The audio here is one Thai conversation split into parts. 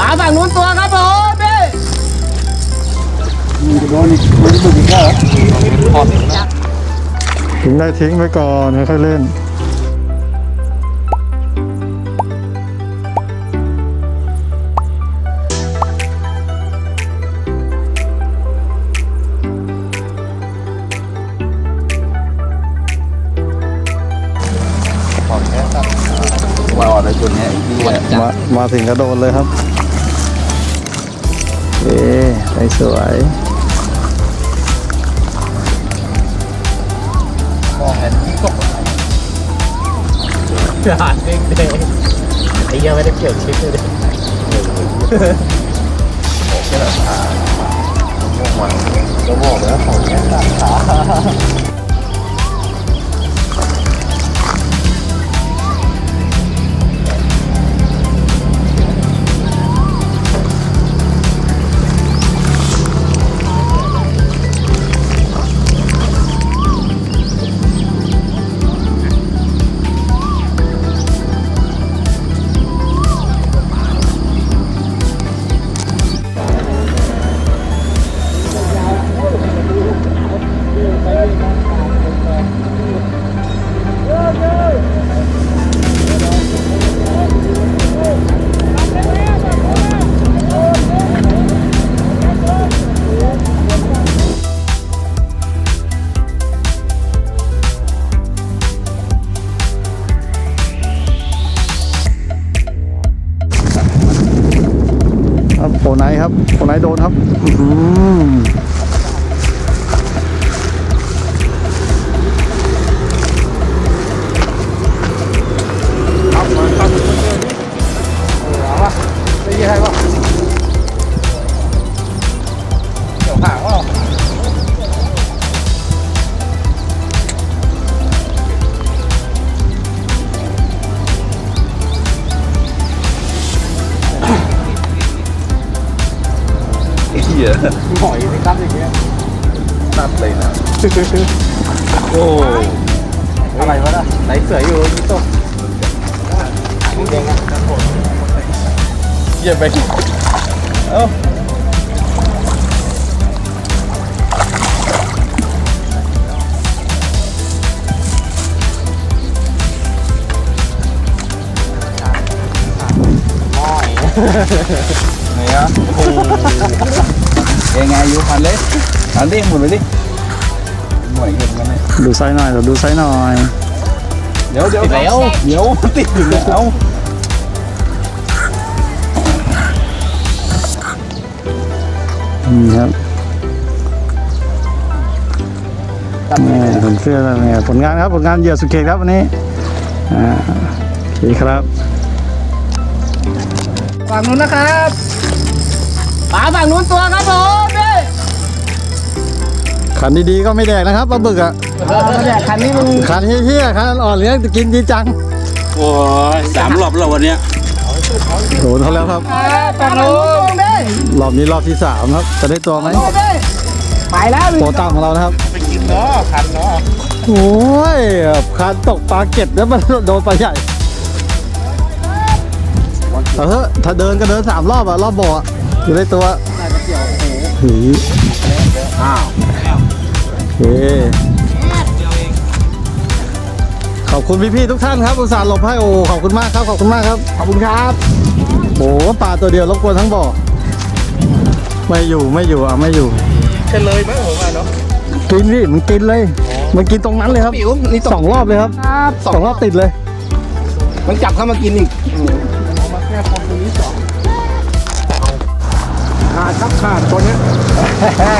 ปลาฝั่งนู้นตัวครับผมพี่โดนอีกโดนอีกอีกแล้วทิ้งได้ทิ้งไว้ก่อนค่อยๆเล่นว่าอ่อนในจุดนี้ดีเลยมามาถึงกระโดดเลยครับ เอ๊ไปสวยมองเห็นที่ตกหานเด้งเด้งไอ้ยังไม่ได้เกี่ยวชิปเลยดิแค่ละขาม่วงมันจะบอกแล้วของแค่ตัดขา โปรไนครับโปรไนโดนครับ หี้ยหอยไม่ตัดอย่างเงี้ยตัดเลยนะ โอ้อะไรวะน่ะไหนเสืออยู่นี่ตกเด้งอะเหยียบไปเอ้าไหนอ่ะโอ้โหยังไงอยู่พันเลยพันดิหมุนไปดิหน่วยเงินกันเลยดูไซส์หน่อยเดี๋ยวดูไซส์หน่อย เดี๋ยวเดี๋ยวแล้วเดี๋ยวติดอยู่แล้วนี่ครับแม่ผลเสื้อแล้วเนี่ยผลงานครับผลงานเหยื่อสุดเขตครับวันนี้อ่าโอเคครับฝั่งนู้นนะครับ ปลาฝั่งนู้นตัวครับผมพี่ขันดีๆก็ไม่แดกนะครับปลาบึกอะเออเนี่ยคันนี้มันขันเฮี้ยๆขันอ่อนเลี้ยงจะกินดีจังโอ้ยสามรอบแล้ววันเนี้ยโดนเขาแล้วครับปลาฝั่งนู้นพี่รอบนี้รอบที่สามครับ จะได้ตัวไหมโอ้พี่ไปแล้วโปรตั้งของเรานะครับไปกินเนาะคันเนาะโอ้ยคันตกปลาเก็ดแล้วมันโดนปลาใหญ่เอาเถอะถ้าเดินก็เดินสามรอบอะรอบบ่อ อะจะได้ตัวหืออ้าวโอเคขอบคุณพี่ๆทุกท่านครับอุตส่าห์หลบให้โอ้ขอบคุณมากครับขอบคุณมากครับขอบคุณครับโอ้ปลาตัวเดียวรบกวนทั้งบ่อไม่อยู่ไม่อยู่อะไม่อยู่เฉลยไหมผมว่าเนาะกินดิมันกินเลยมันกินตรงนั้นเลยครับปิ๋วนี่สองรอบเลยครับครับสองรอบติดเลย มันจับเข้ามากินอีกมาแค่พอตัวนี้สอง ขาดครับขาดตัวเนี้ย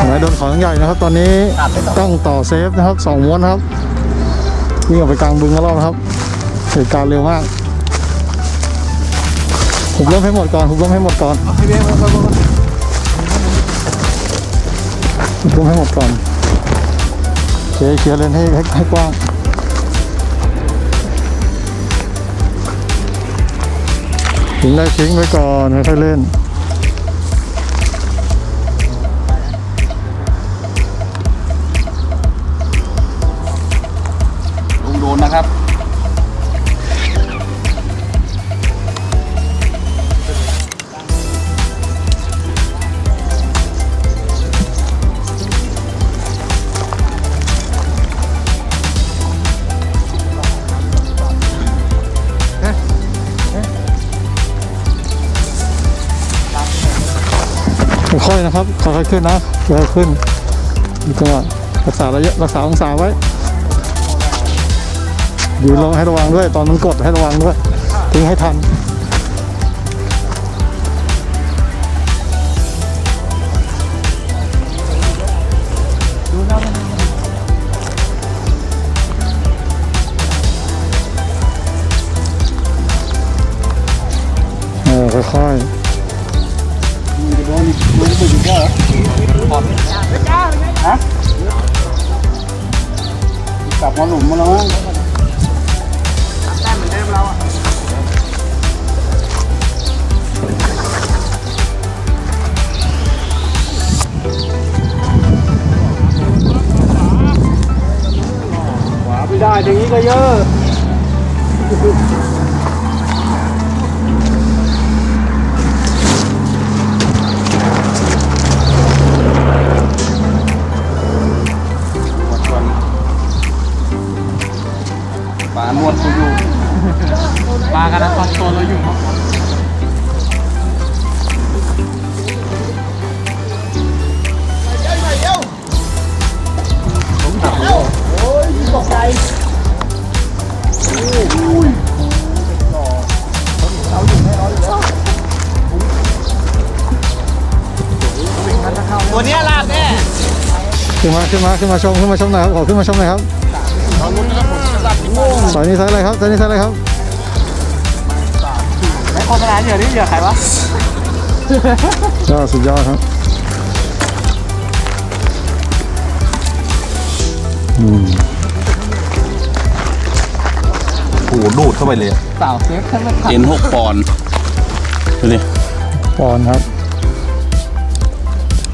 หมายโดนของใหญ่นะครับ ตอนนี้ต้องต่อเซฟนะครับสองม้วนครับวิ่งออกไปกลางบึงมาแล้วนะครับเหตุการณ์เร็วมากหุบล้มให้หมดก่อนหุบล้มให้หมดก่อนให้เบี้ยมาหุบล้มให้หมดก่อนเคลียร์เคลียร์เลนให้ให้ให้กว้างทิ้งได้ทิ้งไว้ก่อนค่อยๆเล่น อยๆนะครับค่อยๆขึ้นนะค่อยๆขึ้นดูจังหวะรักษาระยะรักษาองศาไว้ยืนลงให้ระวังด้วย ตอนมันกดให้ระวังด้วยทิ้งให้ทัน กลับมาหลุมมาแล้วมั้งขวาไม่ได้อย่างนี้ก็เยอะ กันนะตอนตัวเราอยู่ตัวนี้ลาบแน่ขึ้นมาขึ้นมาขึ้นมาชมขึ้นมาชมหน่อยครับขอขึ้นมาชมหน่อยครับสายนี้สายอะไรครับสายนี้สายอะไรครับ โฆษณาเหยื่อนี่เหยื่อใครวะยอดสุดยอดครับอืมโอ้โหดูดเข้าไปเลยสาวเซ็กขึ้นมาเอ็นหกปอนด์ดูดิปอนด์ครับ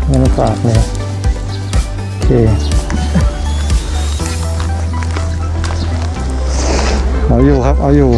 ไม่ต้องฝากเลยโอเคเอาอยู่ครับ เอาอยู่